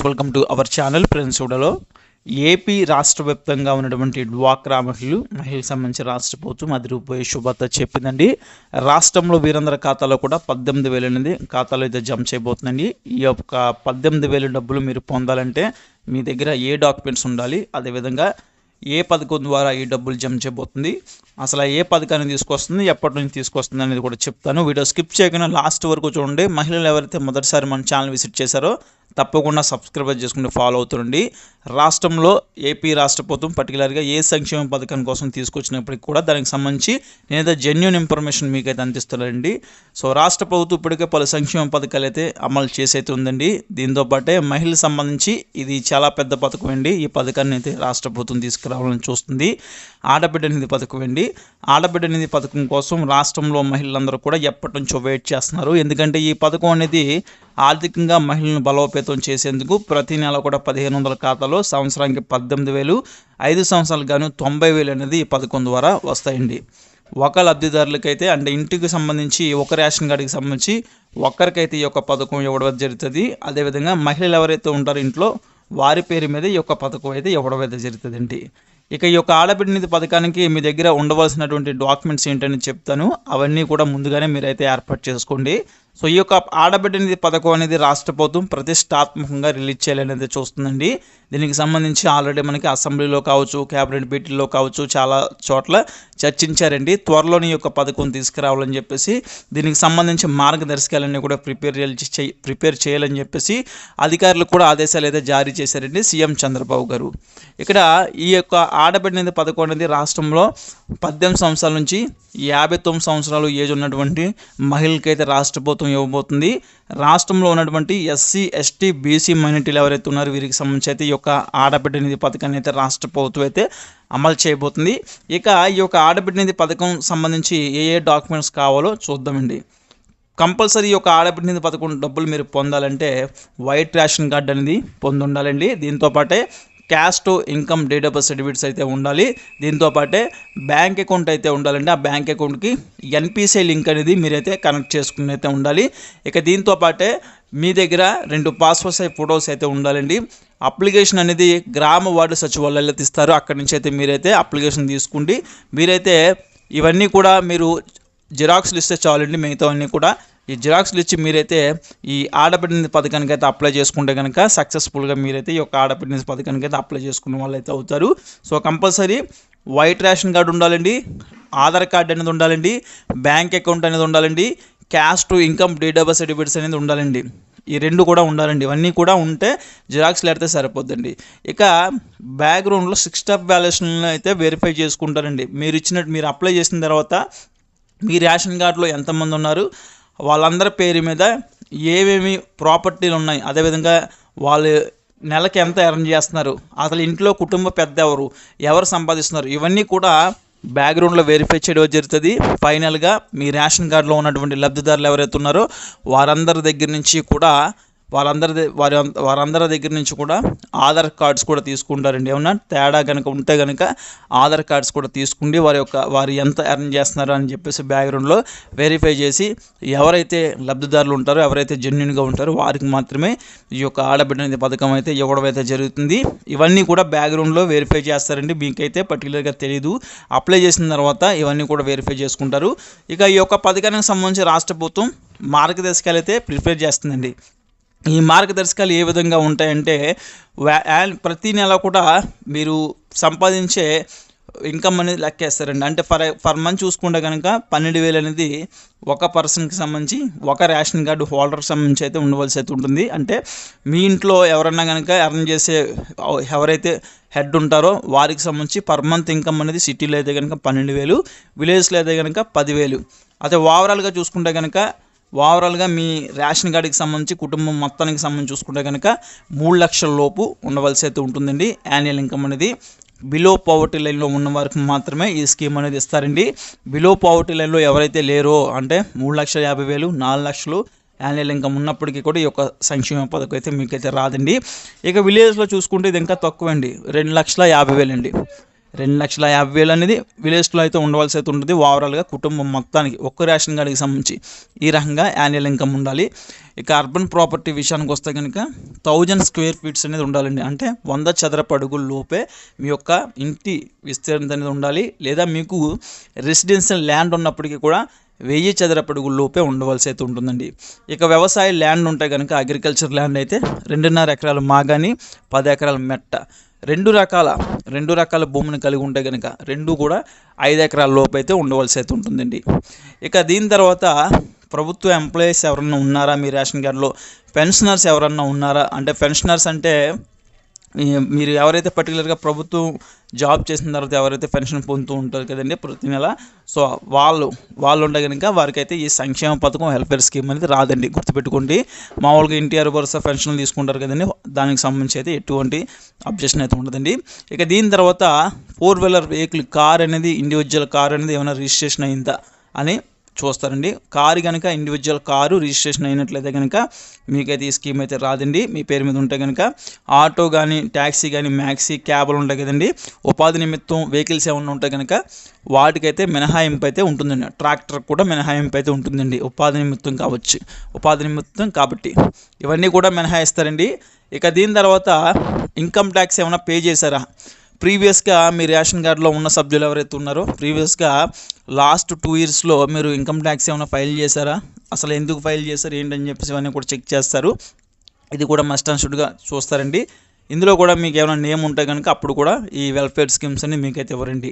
Friends welcome to our channel friends చూడలో AP రాష్ట్ర వ్యాప్తంగా ఉన్నటువంటి డ్వాక్రా మహిళలు మహిళలకు సంబంధించి రాష్ట్ర ప్రభుత్వం అది రూపాయి శుభార్త చెప్పిందండి. రాష్ట్రంలో వీరందరి ఖాతాలో కూడా పద్దెనిమిది వేలు అనేది ఖాతాలో అయితే జమ చేయబోతుందండి. ఈ యొక్క పద్దెనిమిది వేలు డబ్బులు మీరు పొందాలంటే మీ దగ్గర ఏ డాక్యుమెంట్స్ ఉండాలి అదేవిధంగా ఏ పథకం ద్వారా ఈ డబ్బులు జమ చేయబోతుంది అసలు ఏ పథకాన్ని తీసుకొస్తుంది ఎప్పటి నుంచి తీసుకొస్తుంది అనేది కూడా చెప్తాను. వీడియో స్కిప్ చేయకుండా లాస్ట్ వరకు చూడండి. మహిళలు ఎవరైతే మొదటిసారి మన ఛానల్ విజిట్ చేశారో తప్పకుండా సబ్స్క్రైబ్ చేసుకుంటే ఫాలో అవుతుండండి. రాష్ట్రంలో ఏపీ రాష్ట్ర ప్రభుత్వం పర్టికులర్గా ఏ సంక్షేమ పథకం కోసం తీసుకొచ్చినప్పటికీ కూడా దానికి సంబంధించి నేనైతే జెన్యున్ ఇన్ఫర్మేషన్ మీకైతే అందిస్తున్నానండి. సో రాష్ట్ర ప్రభుత్వం ఇప్పటికే పలు సంక్షేమ పథకాలు అయితే అమలు చేసైతే ఉందండి. దీంతో పాటే మహిళలకు సంబంధించి ఇది చాలా పెద్ద పథకం అండి. ఈ పథకాన్ని అయితే రాష్ట్ర ప్రభుత్వం తీసుకురావాలని చూస్తుంది. ఆడబిడ్డ నిధి పథకం అండి. ఆడబిడ్డ నిధి పథకం కోసం రాష్ట్రంలో మహిళలందరూ కూడా ఎప్పటి నుంచో వెయిట్ చేస్తున్నారు. ఎందుకంటే ఈ పథకం అనేది ఆర్థికంగా మహిళలను బలోపేతం చేసేందుకు ప్రతి నెల కూడా పదిహేను వందల ఖాతాలో సంవత్సరానికి పద్దెనిమిది వేలు ఐదు సంవత్సరాలు గాను తొంభై వేలు అనేది ఈ పథకం ద్వారా వస్తాయండి. ఒక లబ్ధిదారులకైతే అంటే ఇంటికి సంబంధించి ఒక రేషన్ కార్డుకి సంబంధించి ఒక్కరికైతే ఈ యొక్క పథకం ఇవ్వడం జరుగుతుంది. అదేవిధంగా మహిళలు ఎవరైతే ఉంటారో ఇంట్లో వారి పేరు మీద ఈ యొక్క పథకం అయితే ఇవ్వడం అయితే జరుగుతుందండి. ఇక ఈ యొక్క ఆడబిడ్డ నిధి పథకానికి మీ దగ్గర ఉండవలసినటువంటి డాక్యుమెంట్స్ ఏంటని చెప్తాను. అవన్నీ కూడా ముందుగానే మీరైతే ఏర్పాటు చేసుకోండి. సో ఈ యొక్క ఆడబిడ్డ నిధి పథకం అనేది రాష్ట్ర ప్రభుత్వం ప్రతిష్టాత్మకంగా రిలీజ్ చేయాలనేది చూస్తుందండి. దీనికి సంబంధించి ఆల్రెడీ మనకి అసెంబ్లీలో కావచ్చు క్యాబినెట్ మీటింగ్లో కావచ్చు చాలా చోట్ల చర్చించారండి. త్వరలోని ఈ యొక్క పథకం తీసుకురావాలని చెప్పేసి దీనికి సంబంధించి మార్గదర్శకాలన్నీ కూడా ప్రిపేర్ ప్రిపేర్ చేయాలని చెప్పేసి అధికారులు కూడా ఆదేశాలు అయితే జారీ చేశారండి సీఎం చంద్రబాబు గారు. ఇక్కడ ఈ యొక్క ఆడబిడ్డ నిధి పథకం అనేది రాష్ట్రంలో పద్దెనిమిది సంవత్సరాల నుంచి యాభై తొమ్మిది సంవత్సరాలు ఏజ్ ఉన్నటువంటి మహిళలకైతే రాష్ట్ర ప్రభుత్వం ఇవ్వబోతుంది. రాష్ట్రంలో ఉన్నటువంటి ఎస్సీ ఎస్టీ బీసీ మైనార్టీలు ఎవరైతే ఉన్నారో వీరికి సంబంధించి అయితే ఈ యొక్క ఆడబిడ్డ నిధి పథకాన్ని అయితే రాష్ట్ర ప్రభుత్వం అయితే అమలు చేయబోతుంది. ఇక ఈ యొక్క ఆడబిడ్డ నిధి పథకం సంబంధించి ఏ ఏ డాక్యుమెంట్స్ కావాలో చూద్దామండి. కంపల్సరీ ఈ యొక్క ఆడబిడ్డ నిధి పథకం డబ్బులు మీరు పొందాలంటే వైట్ రేషన్ కార్డు అనేది పొంది ఉండాలండి దీంతో cash caste income date of birth certificates అయితే ఉండాలి. దీంతో పాటే బ్యాంక్ అకౌంట్ అయితే ఉండాలండి ఆ బ్యాంక్ అకౌంట్కి ఎన్పిసిఐ లింక్ అనేది మీరైతే కనెక్ట్ చేసుకుని అయితే ఉండాలి. ఇక దీంతో పాటే మీ దగ్గర రెండు పాస్పోర్ట్ సైజ్ ఫొటోస్ అయితే ఉండాలండి. అప్లికేషన్ అనేది గ్రామ వార్డు సచివాలయాలు ఇస్తారు అక్కడి నుంచి అయితే మీరైతే అప్లికేషన్ తీసుకుండి. మీరైతే ఇవన్నీ కూడా మీరు జిరాక్స్లు ఇస్తే చాలండి. మిగతావన్నీ కూడా ఈ జిరాక్స్లు ఇచ్చి మీరైతే ఈ ఆడబిడ్డ పథకానికి అయితే అప్లై చేసుకుంటే కనుక సక్సెస్ఫుల్గా మీరైతే ఈ యొక్క ఆడబిడ్డ పథకానికి అయితే అప్లై చేసుకున్న వాళ్ళు అయితే అవుతారు. So compulsory white ration card ఉండాలండి ఆధార్ కార్డు అనేది ఉండాలండి బ్యాంక్ అకౌంట్ అనేది ఉండాలండి cash to income date of certificates అనేది ఉండాలండి. ఈ రెండు కూడా ఉండాలండి. ఇవన్నీ కూడా ఉంటే జిరాక్స్ లేడితే సరిపోద్దండి. ఇక బ్యాక్గ్రౌండ్లో సిక్స్ స్టాప్ వ్యాల్యుయేషన్ అయితే వెరిఫై చేసుకుంటారండి. మీరు ఇచ్చినట్టు మీరు అప్లై చేసిన తర్వాత మీ రేషన్ కార్డులో ఎంతమంది ఉన్నారు వాళ్ళందరి పేరు మీద ఏమేమి ప్రాపర్టీలు ఉన్నాయి? అదేవిధంగా వాళ్ళు నెలకి ఎంత ఎర్న్ చేస్తున్నారు? అసలు ఇంట్లో కుటుంబ పెద్ద ఎవరు? ఎవరు సంపాదిస్తున్నారు? ఇవన్నీ కూడా బ్యాక్గ్రౌండ్లో వెరిఫై చేయడం జరుగుతుంది. ఫైనల్గా మీ రేషన్ కార్డులో ఉన్నటువంటి లబ్ధిదారులు ఎవరైతే ఉన్నారో వారందరి దగ్గర నుంచి కూడా వారందరి వారి వారందరి దగ్గర నుంచి కూడా ఆధార్ కార్డ్స్ కూడా తీసుకుంటారండి. ఏమన్నా తేడా కనుక ఉంటే కనుక ఆధార్ కార్డ్స్ కూడా తీసుకుండి వారి యొక్క వారు ఎంత ఎర్న్ చేస్తున్నారు అని చెప్పేసి బ్యాక్గ్రౌండ్లో వెరిఫై చేసి ఎవరైతే లబ్ధిదారులు ఉంటారో ఎవరైతే జెన్యున్గా ఉంటారో వారికి మాత్రమే ఈ యొక్క ఆడబిడ్డ పథకం అయితే ఇవ్వడం అయితే జరుగుతుంది. ఇవన్నీ కూడా బ్యాక్గ్రౌండ్లో వెరిఫై చేస్తారండి. మీకైతే పర్టికులర్గా తెలియదు అప్లై చేసిన తర్వాత ఇవన్నీ కూడా వెరిఫై చేసుకుంటారు. ఇక ఈ యొక్క పథకానికి సంబంధించి రాష్ట్ర ప్రభుత్వం మార్గదర్శకాలు అయితే ప్రిపేర్ చేస్తుందండి. ఈ మార్గదర్శకాలు ఏ విధంగా ఉంటాయంటే ప్రతి నెల కూడా మీరు సంపాదించే ఇన్కమ్ అనేది లెక్కేస్తారండి. అంటే ఫర్ ఫర్ మంత్ చూసుకుంటే కనుక పన్నెండు వేలు అనేది ఒక పర్సన్కి సంబంధించి ఒక రేషన్ కార్డు హోల్డర్కి సంబంధించి అయితే ఉండవలసి అయితే ఉంటుంది. అంటే మీ ఇంట్లో ఎవరన్నా కనుక ఎర్న్ చేసే ఎవరైతే హెడ్ ఉంటారో వారికి సంబంధించి పర్ మంత్ ఇన్కమ్ అనేది సిటీలో అయితే కనుక పన్నెండు వేలు విలేజ్లో అయితే కనుక పదివేలు. అదే ఓవరాల్గా చూసుకుంటే కనుక ఓవరాల్గా మీ రేషన్ కార్డుకి సంబంధించి కుటుంబం మొత్తానికి సంబంధించి చూసుకుంటే కనుక మూడు లక్షల లోపు ఉండవలసి అయితే ఉంటుందండి. యాన్యువల్ ఇన్కమ్ అనేది బిలో పవర్టీ లైన్లో ఉన్న వారికి మాత్రమే ఈ స్కీమ్ అనేది ఇస్తారండి. బిలో పవర్టీ లైన్లో ఎవరైతే లేరో అంటే మూడు లక్షల యాభై వేలు నాలుగు లక్షలు యాన్యువల్ ఇన్కమ్ ఉన్నప్పటికీ కూడా ఈ యొక్క సంక్షేమ పథకం అయితే మీకైతే రాదండి. ఇక విలేజ్లో చూసుకుంటే ఇది ఇంకా తక్కువ అండి రెండు లక్షల యాభై వేలండి. రెండు లక్షల యాభై వేలు అనేది విలేజ్లో అయితే ఉండవలసి అయితే ఉంటుంది. ఓవరాల్గా కుటుంబం మొత్తానికి ఒక్క రేషన్ కార్డుకి సంబంధించి ఈ రకంగా యాన్యువల్ ఇన్కమ్ ఉండాలి. ఇక అర్బన్ ప్రాపర్టీ విషయానికి వస్తే కనుక థౌజండ్ స్క్వేర్ ఫీట్స్ అనేది ఉండాలండి. అంటే వంద చదరపు అడుగుల లోపే మీ యొక్క ఇంటి విస్తీర్ణత అనేది ఉండాలి. లేదా మీకు రెసిడెన్షియల్ ల్యాండ్ ఉన్నప్పటికీ కూడా వెయ్యి చదరపు లోపే ఉండవలసి అయితే ఉంటుందండి. ఇక వ్యవసాయ ల్యాండ్ ఉంటే కనుక అగ్రికల్చర్ ల్యాండ్ అయితే రెండున్నర ఎకరాలు మాగాని పది ఎకరాల మెట్ట రెండు రకాల రెండు రకాల భూమిని కలిగి ఉంటే కనుక రెండు కూడా ఐదు ఎకరాల లోపు అయితే ఉండవలసి అయితే ఉంటుందండి. ఇక దీని తర్వాత ప్రభుత్వ ఎంప్లాయీస్ ఎవరన్నా ఉన్నారా? మీ రేషన్ కార్డులో పెన్షనర్స్ ఎవరన్నా ఉన్నారా? అంటే పెన్షనర్స్ అంటే మీరు ఎవరైతే పర్టికులర్గా ప్రభుత్వం జాబ్ చేసిన తర్వాత ఎవరైతే పెన్షన్ పొందుతూ ఉంటారు కదండి ప్రతి నెల సో వాళ్ళు వాళ్ళు ఉంటే కనుక వారికైతే ఈ సంక్షేమ పథకం వెల్ఫేర్ స్కీమ్ అనేది రాదండి. గుర్తుపెట్టుకోండి. మామూలుగా ఎన్టీఆర్ భరోసా పెన్షన్లు తీసుకుంటారు కదండి. దానికి సంబంధించి అయితే ఎటువంటి అబ్జెక్షన్ అయితే ఉండదండి. ఇక దీని తర్వాత ఫోర్ వీలర్ వెహికల్ కార్ అనేది ఇండివిజువల్ కార్ అనేది ఏమైనా రిజిస్ట్రేషన్ అయిందా అని చూస్తారండి. కారు కనుక ఇండివిజువల్ కారు రిజిస్ట్రేషన్ అయినట్లయితే కనుక మీకైతే ఈ స్కీమ్ అయితే రాదండి. మీ పేరు మీద ఉంటే కనుక ఆటో కానీ ట్యాక్సీ కానీ మ్యాక్సీ క్యాబ్లు ఉంటాయి కదండి. ఉపాధి నిమిత్తం వెహికల్స్ ఏమైనా ఉంటే కనుక వాటికైతే మినహాయింపు అయితే ఉంటుందండి. ట్రాక్టర్ కూడా మినహాయింపు అయితే ఉంటుందండి. ఉపాధి నిమిత్తం కావచ్చు. ఉపాధి నిమిత్తం కాబట్టి ఇవన్నీ కూడా మినహాయిస్తారండి. ఇక దీని తర్వాత ఇన్కమ్ ట్యాక్స్ ఏమైనా పే చేశారా? ప్రీవియస్గా మీ రేషన్ కార్డులో ఉన్న సభ్యులు ఎవరైతే ఉన్నారో ప్రీవియస్గా లాస్ట్ టూ ఇయర్స్లో మీరు ఇన్కమ్ ట్యాక్స్ ఏమైనా ఫైల్ చేశారా? అసలు ఎందుకు ఫైల్ చేశారు? ఏంటని చెప్పేసి ఇవన్నీ కూడా చెక్ చేస్తారు. ఇది కూడా మస్ట్ అండ్ షుడ్గా చూస్తారండి. ఇందులో కూడా మీకు ఏమైనా నేమ్ ఉంటే కనుక అప్పుడు కూడా ఈ వెల్ఫేర్ స్కీమ్స్ అని మీకైతే ఇవ్వరండి.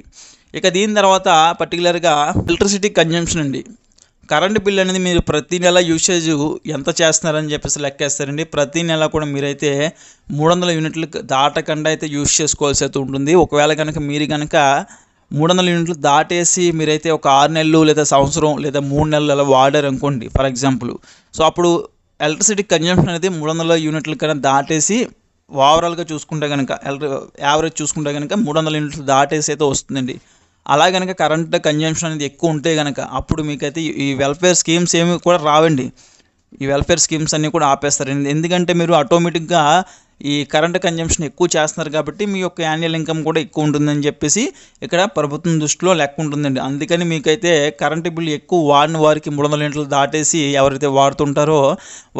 ఇక దీని తర్వాత పర్టికులర్గా ఎలక్ట్రిసిటీ కన్జంప్షన్ అండి. కరెంటు బిల్ అనేది మీరు ప్రతి నెల యూసేజ్ ఎంత చేస్తున్నారని చెప్పేసి లెక్కేస్తారండి. ప్రతి నెల కూడా మీరైతే మూడు వందల యూనిట్లు దాటకుండా అయితే యూస్ చేసుకోవాల్సి అయితే ఉంటుంది. ఒకవేళ కనుక మీరు కనుక మూడు వందల యూనిట్లు దాటేసి మీరైతే ఒక ఆరు నెలలు లేదా సంవత్సరం లేదా మూడు నెలలు అలా వాడారు అనుకోండి ఫర్ ఎగ్జాంపుల్. సో అప్పుడు ఎలక్ట్రిసిటీ కన్జంప్షన్ అనేది మూడు వందల యూనిట్ల కన్నా దాటేసి ఓవరాల్గా చూసుకుంటే కనుక యావరేజ్ చూసుకుంటే కనుక మూడు వందల యూనిట్లు దాటేసి అయితే వస్తుందండి. అలా కనుక కరెంట్ కన్జంప్షన్ అనేది ఎక్కువ ఉంటే కనుక అప్పుడు మీకైతే ఈ- వెల్ఫేర్ స్కీమ్స్ ఏమి కూడా రావండి. ఈ వెల్ఫేర్ స్కీమ్స్ అన్నీ కూడా ఆపేస్తారు. ఎందుకంటే మీరు ఆటోమేటిక్గా ఈ కరెంట్ కన్జంప్షన్ ఎక్కువ చేస్తున్నారు కాబట్టి మీ యొక్క యాన్యువల్ ఇన్కమ్ కూడా ఎక్కువ ఉంటుందని చెప్పేసి ఇక్కడ ప్రభుత్వం దృష్టిలో లెక్క ఉంటుందండి. అందుకని మీకైతే కరెంటు బిల్ ఎక్కువ వాడిన వారికి మూడు వందల ఇంట్లు దాటేసి ఎవరైతే వాడుతుంటారో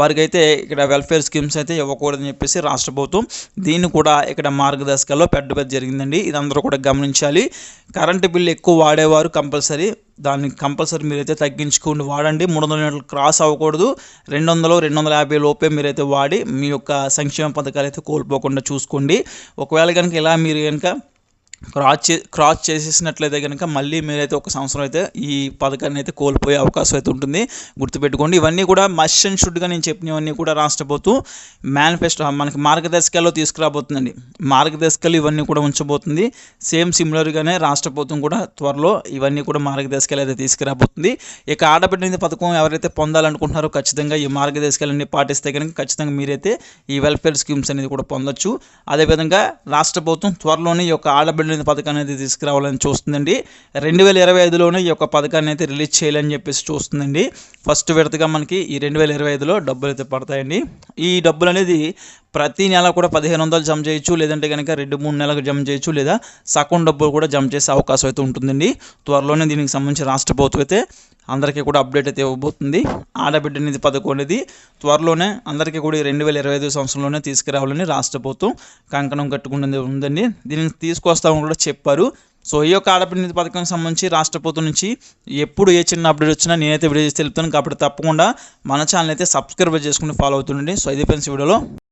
వారికైతే ఇక్కడ వెల్ఫేర్ స్కీమ్స్ అయితే ఇవ్వకూడదని చెప్పేసి రాష్ట్ర ప్రభుత్వం దీన్ని కూడా ఇక్కడ మార్గదర్శకాల్లో పెట్టడం జరిగిందండి. ఇది అందరూ కూడా గమనించాలి. కరెంటు బిల్ ఎక్కువ వాడేవారు కంపల్సరీ దాన్ని కంపల్సరీ మీరైతే తగ్గించుకుని వాడండి. మూడు వందల యూనిట్లు క్రాస్ అవ్వకూడదు. రెండు వందలు రెండు వందల యాభై లోపే మీరైతే వాడి మీ యొక్క సంక్షేమ పథకాలు అయితే కోల్పోకుండా చూసుకోండి. ఒకవేళ కనుక ఇలా మీరు కనుక క్రాస్ చే క్రాస్ చేసేసినట్లయితే కనుక మళ్ళీ మీరైతే ఒక సంవత్సరం అయితే ఈ పథకాన్ని అయితే కోల్పోయే అవకాశం అయితే ఉంటుంది. గుర్తుపెట్టుకోండి ఇవన్నీ కూడా మస్ట్ అండ్ షుడ్గా నేను చెప్పినవన్నీ కూడా రాష్ట్ర ప్రభుత్వం మేనిఫెస్టో మనకి మార్గదర్శకాల్లో తీసుకురాబోతుందండి. మార్గదర్శకాలు ఇవన్నీ కూడా ఉంచబోతుంది. సేమ్ సిమిలర్గానే రాష్ట్ర ప్రభుత్వం కూడా త్వరలో ఇవన్నీ కూడా మార్గదర్శకాలు అయితే తీసుకురాబోతుంది. ఇక ఆడబిడ్డ పథకం ఎవరైతే పొందాలనుకుంటున్నారో ఖచ్చితంగా ఈ మార్గదర్శకాలన్నీ పాటిస్తే కనుక ఖచ్చితంగా మీరైతే ఈ వెల్ఫేర్ స్కీమ్స్ అనేది కూడా పొందొచ్చు. అదేవిధంగా రాష్ట్ర ప్రభుత్వం త్వరలోనే ఈ యొక్క ఆడబిడ్డ నిధి పథకాన్ని అయితే తీసుకురావాలని చూస్తుందండి. రెండు వేల ఇరవై ఐదులోనే ఈ యొక్క పథకాన్ని అయితే రిలీజ్ చేయాలని చెప్పేసి చూస్తుందండి. ఫస్ట్ విడతగా మనకి ఈ రెండు వేల ఇరవై ఐదులో డబ్బులు అయితే పడతాయండి. ఈ డబ్బులు అనేది ప్రతి నెల కూడా పదిహేను వందలు జమ చేయొచ్చు లేదంటే కనుక రెండు మూడు నెలలకు జమ చేయొచ్చు లేదా సగం డబ్బులు కూడా జమ చేసే అవకాశం అయితే ఉంటుందండి. త్వరలోనే దీనికి సంబంధించి రాష్ట్ర ప్రభుత్వం అయితే అందరికీ కూడా అప్డేట్ అయితే ఇవ్వబోతుంది. ఆడబిడ్డ నిధి పథకం అనేది త్వరలోనే అందరికీ కూడా రెండు వేల ఇరవై ఐదు సంవత్సరంలోనే తీసుకురావాలని రాష్ట్ర ప్రభుత్వం కంకణం కట్టుకున్నది ఉందండి. దీన్ని తీసుకొస్తామని కూడా చెప్పారు. సో ఈ యొక్క ఆడపిల్ల నిధి పథకానికి సంబంధించి రాష్ట్ర ప్రభుత్వం నుంచి ఎప్పుడు ఏ చిన్న అప్డేట్ వచ్చినా నేనైతే వీడియో చేసి తెలుపుతాను. కాబట్టి తప్పకుండా మన ఛానల్ అయితే సబ్స్క్రైబ్ చేసుకుని ఫాలో అవుతుండండి. సో ఇది ఫ్రెండ్స్ వీడియోలో.